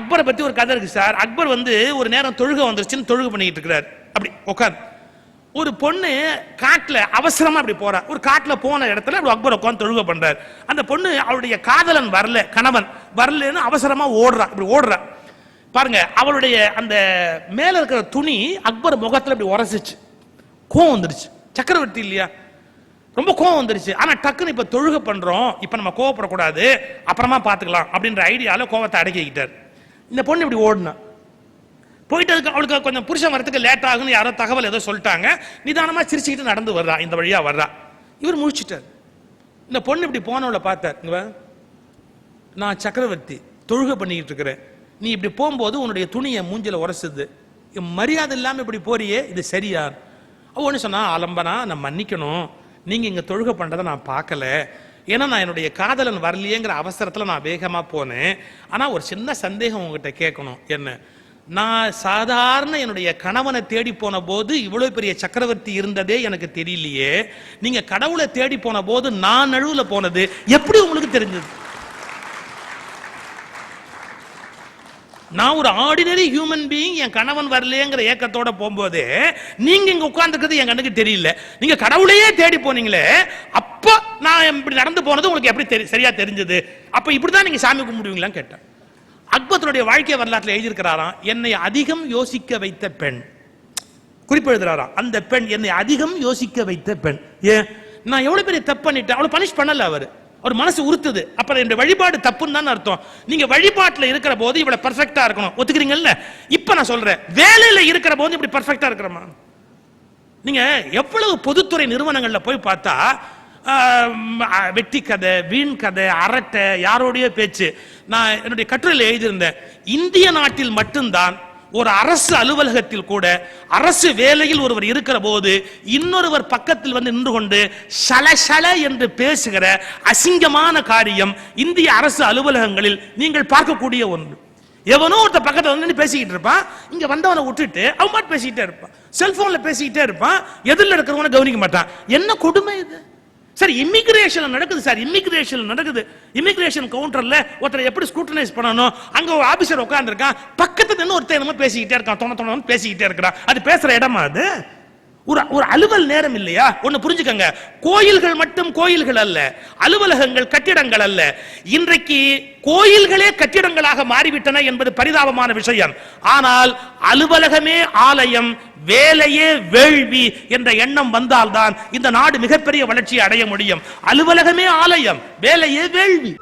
அக்பரை பற்றி ஒரு கதை இருக்குது சார். அக்பர் வந்து ஒரு நேரம் தொழுகை வந்துருச்சுன்னு தொழுகை பண்ணிக்கிட்டு இருக்கிறார். அப்படி உட்காந்து ஒரு பொண்ணு காட்டில் அவசரமாக அப்படி போகிறா ஒரு காட்டில் போன இடத்துல அப்படி அக்பர் உட்காந்து தொழுகை பண்ணுறார் அந்த பொண்ணு அவளுடைய காதலன் வரல கணவன் வரலன்னு அவசரமாக ஓடுறா இப்படி ஓடுறா. பாருங்க அவளுடைய அந்த மேலே இருக்கிற துணி அக்பர் முகத்தில் இப்படி உரசிச்சு. கோவம் வந்துருச்சு. சக்கரவர்த்தி இல்லையா? ரொம்ப கோவம் வந்துருச்சு. ஆனால் டக்குன்னு இப்போ தொழுகை பண்ணுறோம் இப்போ நம்ம கோவப்படக்கூடாது. அப்புறமா பார்த்துக்கலாம் அப்படின்ற ஐடியாவில் கோவத்தை அடக்கிக்கிட்டார். இந்த பொண்ணு இப்படி ஓடுனா. போயிட்டு அவளுக்கு கொஞ்சம் புருஷன் வரத்துக்கு லேட் ஆகுன்னு யாரோ தகவல் ஏதோ சொல்லிட்டாங்க. நிதானமாக சிரிச்சுக்கிட்டு நடந்து வர்றா இந்த வழியாக வர்றா. இவர் முழிச்சிட்டார். இந்த பொண்ணு இப்படி போனவளை பார்த்தார் இங்க நான் சக்கரவர்த்தி தொழுகை பண்ணிக்கிட்டு இருக்கிறேன். நீ இப்படி போகும்போது உன்னுடைய துணியை மூஞ்சில் உரசுது. மரியாதை இல்லாமல் இப்படி போறியே இது சரியா? அவ ஒன்று சொன்னா அலம்பனா நான் மன்னிக்கணும். நீங்க இங்க தொழுகை பண்றதை நான் பார்க்கல. ஏன்னா நான் என்னுடைய காதலன் வரலையேங்கிற அவசரத்துல நான் வேகமா போனேன். ஆனா ஒரு சின்ன சந்தேகம் உங்ககிட்ட கேட்கணும். என்ன? நான் சாதாரண என்னுடைய கணவனை தேடி போன போது இவ்வளோ பெரிய சக்கரவர்த்தி இருந்ததே எனக்கு தெரியலையே. நீங்க கடவுளை தேடி போன போது நான் நழுவில் போனது எப்படி உங்களுக்கு தெரிஞ்சது? நான் ஒரு ஆர்டினரி ஹியூமன் பீயிங் என் கணவன் வரலையேங்கிற ஏக்கத்தோட போகும்போது நீங்க இங்க உட்கார்ந்துக்கிறது என் கண்ணுக்கு தெரியல. நீங்க கடவுளையே தேடி போனீங்களே அப்ப நான் இப்படி நடந்து போனது உங்களுக்கு எப்படி தெரி சரியா தெரிஞ்சது? அப்ப இப்படிதான் நீங்க சாமி கும்பிடுவீங்களான்னு கேட்டேன். அக்பத்துடைய வாழ்க்கை வரலாற்றில் எழுதியிருக்கிறாராம் என்னை அதிகம் யோசிக்க வைத்த பெண் குறிப்பெழுதுறாராம் அந்த பெண் என்னை அதிகம் யோசிக்க வைத்த பெண். ஏன்? நான் எவ்வளவு பெரிய தப்பு பண்ணிட்டேன். அவ்வளோ பனிஷ் பண்ணல அவர். ஒரு மனசு உறுத்துது. அப்புறம் இந்த வழிபாடு தப்புன்னு தான் அர்த்தம். நீங்க வழிபாட்டுல இருக்கிற போது இவ்வளவு பர்ஃபெக்டா இருக்கணும். ஒத்துக்கிறீங்கல்ல? இப்ப நான் சொல்றேன் வேலையில இருக்கிற போது இப்படி பர்ஃபெக்டா இருக்கிறமா? நீங்க எவ்வளவு பொதுத்துறை நிறுவனங்கள்ல போய் பார்த்தா வெட்டி கதை வீண் கதை அரட்டை யாரோடைய பேச்சு. நான் என்னுடைய கட்டுரையில் எழுதியிருந்தேன் இந்திய நாட்டில் மட்டும்தான் ஒரு அரசு அலுவலகத்தில் கூட அரசு வேலையில் ஒருவர் இருக்கிற போது இன்னொருவர் பக்கத்தில் வந்து நின்று கொண்டு சல சல என்று பேசுகிற அசிங்கமான காரியம் இந்திய அரசு அலுவலகங்களில் நீங்கள் பார்க்கக்கூடிய ஒன்று. எவனோ ஒருத்த பக்கத்தில் வந்து பேசிக்கிட்டு இருப்பான் இங்க வந்தவனை விட்டுட்டு அவன் பாட்டு பேசிக்கிட்டே இருப்பான். செல்போன்ல பேசிக்கிட்டே இருப்பான் எதிரில் இருக்கிறவனை கவனிக்க மாட்டான். என்ன கொடுமை இது? சார் இமிகிரேஷன் நடக்குது சார் இமிகிரேஷன் நடக்குது. இமிகிரேஷன் கவுண்டர்ல ஒருத்தர் எப்படி ஸ்க்ரூட்டனைஸ் பண்ணணும்? அங்க ஒரு ஆபீசர் உட்காந்துருக்கான் பக்கத்துல நின்னு ஒருத்தர் என்னமோ பேசிக்கிட்டே இருக்கான் தோண தோணு பேசிக்கிட்டே இருக்கிறான். அது பேசுற இடமா அது? ஒரு ஒரு அலுவல் நேரம் இல்லையா? ஒன்னு புரிஞ்சுக்கங்க. கோயில்கள் மட்டும் கோயில்கள் அல்ல அலுவலகங்கள் கட்டிடங்கள் அல்ல. இன்றைக்கு கோயில்களே கட்டிடங்களாக மாறிவிட்டன என்பது பரிதாபமான விஷயம். ஆனால் அலுவலகமே ஆலயம் வேலையே வேள்வி என்ற எண்ணம் வந்தால்தான் இந்த நாடு மிகப்பெரிய வளர்ச்சியை அடைய முடியும். அலுவலகமே ஆலயம் வேலையே வேள்வி.